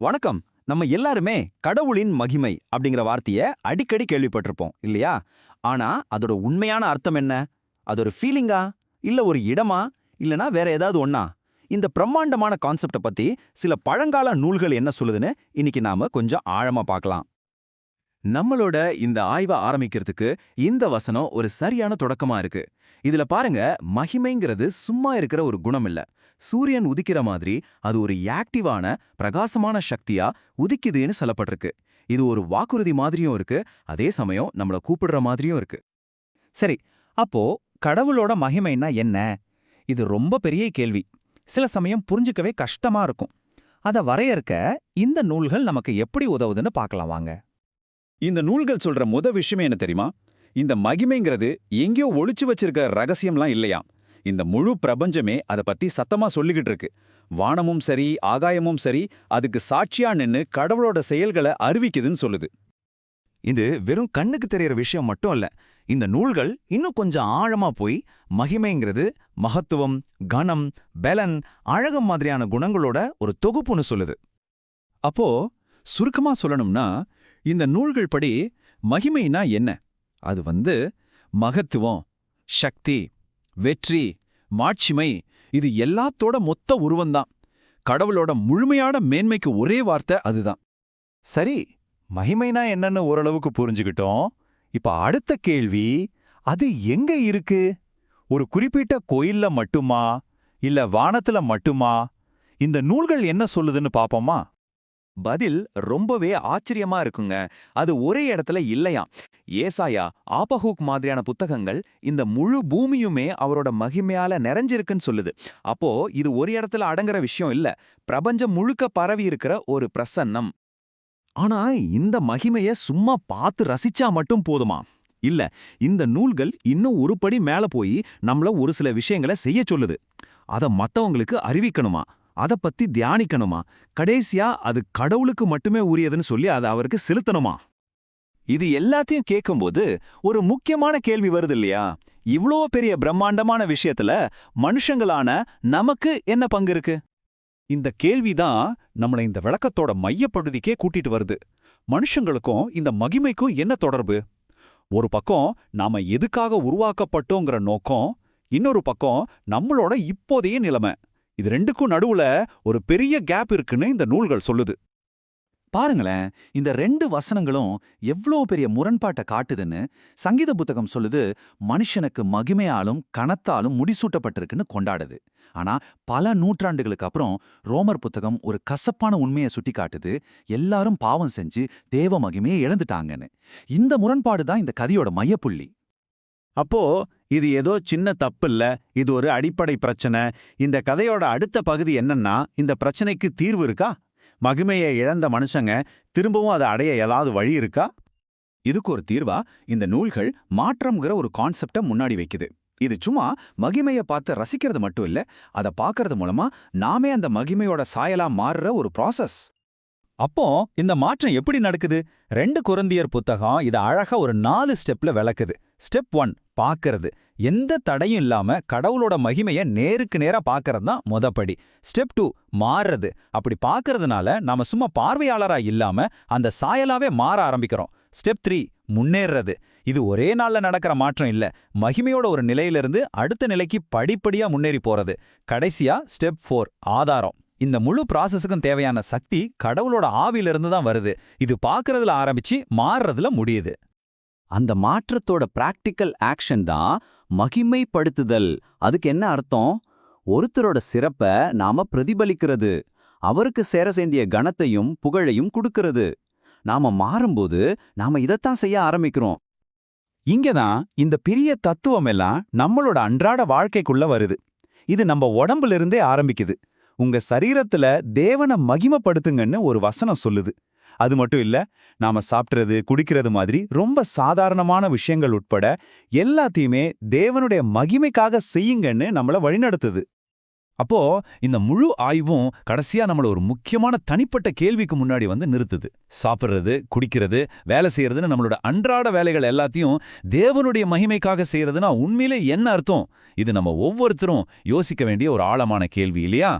வணக்கம். நம்ம எல்லாருமே கடவுளின் மகிமை அப்படிங்கிற வார்த்தைய அடிக்கடி கேள்விப்பட்டிருப்போம் இல்லையா? ஆனா அதோட உண்மையான அர்த்தம் என்ன? அது ஒரு ஃபீலிங்கா இல்ல ஒரு இடமா? இல்லனா வேற ஏதாவது ஒன்னா இந்த பிரம்மாண்டமான கான்செப்ட பத்தி சில பழங்கால நூல்கள் என்ன சொல்லுதுன்னு இன்னைக்கு நாம கொஞ்சம் ஆழமா பார்க்கலாம். நம்மளோட இந்த ஆய்வை ஆரம்பிக்கிறதுக்கு இந்த வசனம் ஒரு சரியான தொடக்கமா இருக்கு. இதுல பாருங்க மகிமைங்கிறது சும்மா இருக்கிற ஒரு குணம் இல்ல சூரியன் உதிக்கிற மாதிரி அது ஒரு ஆக்டிவான பிரகாசமான சக்தியா உதிக்குதுன்னு சொல்லப்பட்டிருக்கு. இது ஒரு வாக்குறுதி மாதிரியும் இருக்கு அதே சமயம் நம்மள கூப்பிடுற மாதிரியும் இருக்கு. சரி அப்போ கடவுளோட மகிமைன்னா என்ன? இது ரொம்ப பெரிய கேள்வி. சில சமயம் புரிஞ்சுக்கவே கஷ்டமா இருக்கும். அத வரையறுக்க இந்த நூல்கள் நமக்கு எப்படி உதவுதுன்னு பார்க்கலாம் வாங்க. இந்த நூல்கள் சொல்ற முத விஷயம் என்ன தெரியுமா? இந்த மகிமைங்கிறது எங்கேயோ ஒழிச்சு வச்சிருக்க ரகசியம்லாம் இல்லையா? இந்த முழு பிரபஞ்சமே அதை பத்தி சத்தமா சொல்லிக்கிட்டு இருக்கு. வானமும் சரி ஆகாயமும் சரி அதுக்கு சாட்சியா நின்னு கடவுளோட செயல்களை அறிவிக்குதுன்னு சொல்லுது. இது வெறும் கண்ணுக்கு தெரியற விஷயம் மட்டும் இல்ல இந்த நூல்கள் இன்னும் கொஞ்சம் ஆழமா போய் மகிமைங்கிறது மகத்துவம் கனம் பலன் அழகம் மாதிரியான குணங்களோட ஒரு தொகுப்புன்னு சொல்லுது. அப்போ சுருக்கமா சொல்லணும்னா இந்த நூல்கள் படி மகிமைனா என்ன? அது வந்து மகத்துவம் சக்தி வெற்றி மாட்சிமை. இது எல்லாத்தோட மொத்த உருவம்தான். கடவுளோட முழுமையான மேன்மைக்கு ஒரே வார்த்தை அதுதான். சரி மகிமைனா என்னன்னு ஓரளவுக்கு புரிஞ்சுக்கிட்டோம். இப்ப அடுத்த கேள்வி அது எங்க இருக்கு? ஒரு குறிப்பிட்ட கோயில்ல மட்டுமா? இல்ல வானத்துல மட்டுமா? இந்த நூல்கள் என்ன சொல்லுதுன்னு பாப்போமா? பதில் ரொம்பவே ஆச்சரியமா இருக்குங்க. அது ஒரே இடத்துல இல்லையாம் ஏசாயா ஆபஹூக் மாதிரியான புத்தகங்கள் இந்த முழு பூமியுமே அவரோட மகிமையால நிறைஞ்சிருக்குன்னு சொல்லுது. அப்போ இது ஒரு இடத்துல அடங்குற விஷயம் இல்ல. பிரபஞ்சம் முழுக்க பரவி இருக்கிற ஒரு பிரசன்னம். ஆனா இந்த மகிமைய சும்மா பார்த்து ரசிச்சா மட்டும் போதுமா? இல்ல இந்த நூல்கள் இன்னும் ஒரு படி மேல போய் நம்மள ஒரு சில விஷயங்களை செய்ய சொல்லுது. அத மத்தவங்களுக்கு அறிவிக்கணுமா? அத பத்தி தியானிக்கணுமா? கடைசியா அது கடவுளுக்கு மட்டுமே உரியதுன்னு சொல்லி அதை அவருக்கு செலுத்தணுமா? இது எல்லாத்தையும் கேட்கும்போது ஒரு முக்கியமான கேள்வி வருது இல்லையா இவ்ளோ பெரிய பிரம்மாண்டமான விஷயத்துல மனுஷங்களான நமக்கு என்ன பங்கு இருக்கு? இந்த கேள்விதான் நம்மளை இந்த விளக்கத்தோட மையப்பகுதிக்கே கூட்டிட்டு வருது. மனுஷங்களுக்கும் இந்த மகிமைக்கும் என்ன தொடர்பு? ஒரு பக்கம் நாம எதுக்காக உருவாக்கப்பட்டோங்கிற நோக்கம் இன்னொரு பக்கம் நம்மளோட இப்போதைய நிலைமை. இது ரெண்டுக்கும் நடுவுல ஒரு பெரிய கேப் இருக்குன்னு இந்த நூல்கள் சொல்லுது. பாருங்களேன் இந்த ரெண்டு வசனங்களும் எவ்ளோ பெரிய முரண்பாட்டை காட்டுதுன்னு சங்கீத புத்தகம் சொல்லுது மனுஷனுக்கு மகிமையாலும் கனத்தாலும் முடிசூட்டப்பட்டிருக்குன்னு கொண்டாடுது. ஆனா பல நூற்றாண்டுகளுக்கு அப்புறம் ரோமர் புத்தகம் ஒரு கசப்பான உண்மையை சுட்டி காட்டுது எல்லாரும் பாவம் செஞ்சு தேவ மகிமையை இழந்துட்டாங்கன்னு. இந்த முரண்பாடு தான் இந்த கதையோட மையப்புள்ளி. அப்போ இது ஏதோ சின்ன தப்பில்ல இது ஒரு அடிப்படை பிரச்சனை. இந்த கதையோட அடுத்த பகுதி என்னன்னா இந்த பிரச்சனைக்கு தீர்வு இருக்கா? மகிமையை இழந்த மனுஷங்க திரும்பவும் அதை அடைய ஏதாவது வழி இருக்கா? இதுக்கு ஒரு தீர்வா? இந்த நூல்கள் மாற்றம்ங்கிற ஒரு கான்செப்டை முன்னாடி வைக்குது. இது சும்மா மகிமையை பார்த்து ரசிக்கிறது மட்டும் இல்ல அதை பார்க்கறது மூலமா நாமே அந்த மகிமையோட சாயலா மாறுற ஒரு ப்ராசஸ் அப்போ இந்த மாற்றம் எப்படி நடக்குது? ரெண்டு குருந்தியர் புத்தகம் இத அழகா ஒரு நாலு ஸ்டெப்ல விளக்குது. ஸ்டெப் ஒன் பாக்குறது எந்த தடையும் இல்லாம கடவுளோட மகிமைய நேருக்கு நேரா பாக்குறது தான் முதப்படி ஸ்டெப் டூ மாறுறது. அப்படி பாக்குறதுனால நாம சும்மா பார்வையாளரா இல்லாம அந்த சாயலாவே மாற ஆரம்பிக்கிறோம். ஸ்டெப் த்ரீ முன்னேறது. இது ஒரே நாள்ல நடக்கிற மாற்றம் இல்ல. மகிமையோட ஒரு நிலையிலிருந்து அடுத்த நிலைக்கு படிப்படியா முன்னேறி போறது. கடைசியா ஸ்டெப் ஃபோர் ஆதாரம். இந்த முழு ப்ராசஸுக்கும் தேவையான சக்தி கடவுளோட ஆவியிலிருந்து தான் வருது. இது பார்க்கறதுல ஆரம்பிச்சு மாறுறதுல முடியுது. அந்த மாற்றத்தோட பிராக்டிக்கல் ஆக்ஷன் தான் மகிமைப்படுத்துதல். அதுக்கு என்ன அர்த்தம்? ஒருத்தரோட சிறப்ப நாம பிரதிபலிக்கிறது. அவருக்கு சேர வேண்டிய கணத்தையும் புகழையும் கொடுக்கிறது. நாம மாறும்போது நாம இதைத்தான் செய்ய ஆரம்பிக்கிறோம். இங்கதான் இந்த பெரிய தத்துவம் எல்லாம் நம்மளோட அன்றாட வாழ்க்கைக்குள்ள வருது. இது நம்ம உடம்புல இருந்தே ஆரம்பிக்குது. உங்க சரீரத்துல தேவனை மகிமப்படுத்துங்கன்னு ஒரு வசனம் சொல்லுது. அது மட்டும் இல்ல நாம சாப்பிட்றது குடிக்கிறது மாதிரி ரொம்ப சாதாரணமான விஷயங்கள் உட்பட எல்லாத்தையுமே தேவனுடைய மகிமைக்காக செய்யுங்கன்னு நம்மள வழிநடத்துது. அப்போ இந்த முழு ஆய்வும் கடைசியா நம்மள ஒரு முக்கியமான தனிப்பட்ட கேள்விக்கு முன்னாடி வந்து நிறுத்துது. சாப்பிட்றது குடிக்கிறது வேலை செய்யறதுன்னு நம்மளோட அன்றாட வேலைகள் எல்லாத்தையும் தேவனுடைய மகிமைக்காக செய்யறதுன்னா உண்மையிலே என்ன அர்த்தம்? இது நம்ம ஒவ்வொருத்தரும் யோசிக்க வேண்டிய ஒரு ஆழமான கேள்வி இல்லையா?